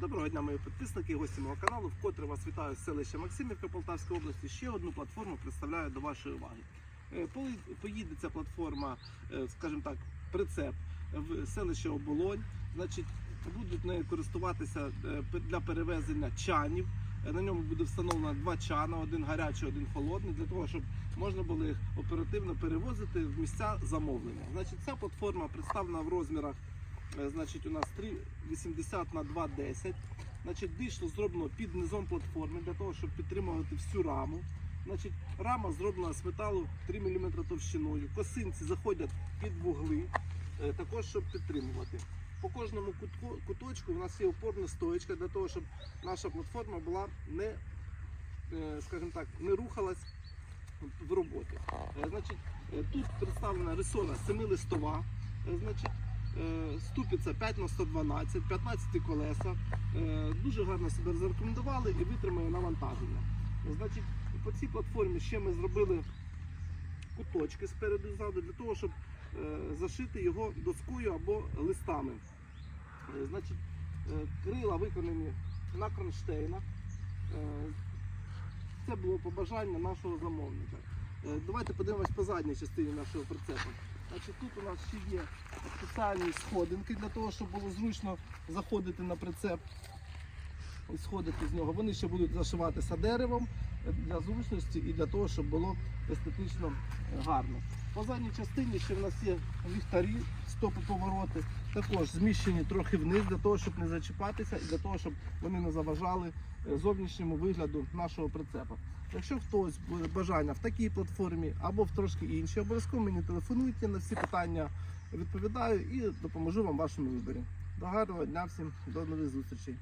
Доброго дня, мої підписники, гості мого каналу. Вкотре вас вітаю з селища Максимівка Полтавської області. Ще одну платформу представляю до вашої уваги. Е, Поїде ця платформа, е, скажімо так, прицеп в селище Оболонь. Значить, будуть нею користуватися е, для перевезення чанів. На ньому буде встановлено два чана, один гарячий, один холодний, для того, щоб можна було їх оперативно перевозити в місця замовлення. Значить, ця платформа представлена в розмірах Значить, у нас 3,80 на 2,10. Значить, дишло зроблено під низом платформи для того, щоб підтримувати всю раму. Значить, рама зроблена з металу 3 мм товщиною. Косинці заходять під вугли, е, також щоб підтримувати. По кожному кутку, куточку у нас є опорна стоечка для того, щоб наша платформа була не, е, скажімо так, не рухалась в роботі. Е, Значить, е, тут представлена ресора 7-листова. Е, Значить, Е, Ступиця 5 на 112, 15 колеса. Е, Дуже гарно себе зарекомендували і витримує навантаження. Е, Значить, по цій платформі ще ми зробили куточки спереду і ззаду для того, щоб е, зашити його доскою або листами. Е, Значить, е, крила виконані на кронштейнах. Е, Це було побажання нашого замовника. Е, Давайте подивимось по задній частині нашого прицепу. Значить, тут у нас ще є спеціальні сходинки для того, щоб було зручно заходити на прицеп і сходити з нього. Вони ще будуть зашиватися деревом для зручності і для того, щоб було естетично е, гарно. По задній частині ще в нас є ліхтарі, стопи-повороти, також зміщені трохи вниз для того, щоб не зачіпатися і для того, щоб вони не заважали е, зовнішньому вигляду нашого прицепа. Якщо хтось буде бажання в такій платформі або в трошки іншій, обов'язково мені телефонуйте на всі питання відповідаю і допоможу вам в вашому виборі. До гарного дня всім, до нових зустрічей.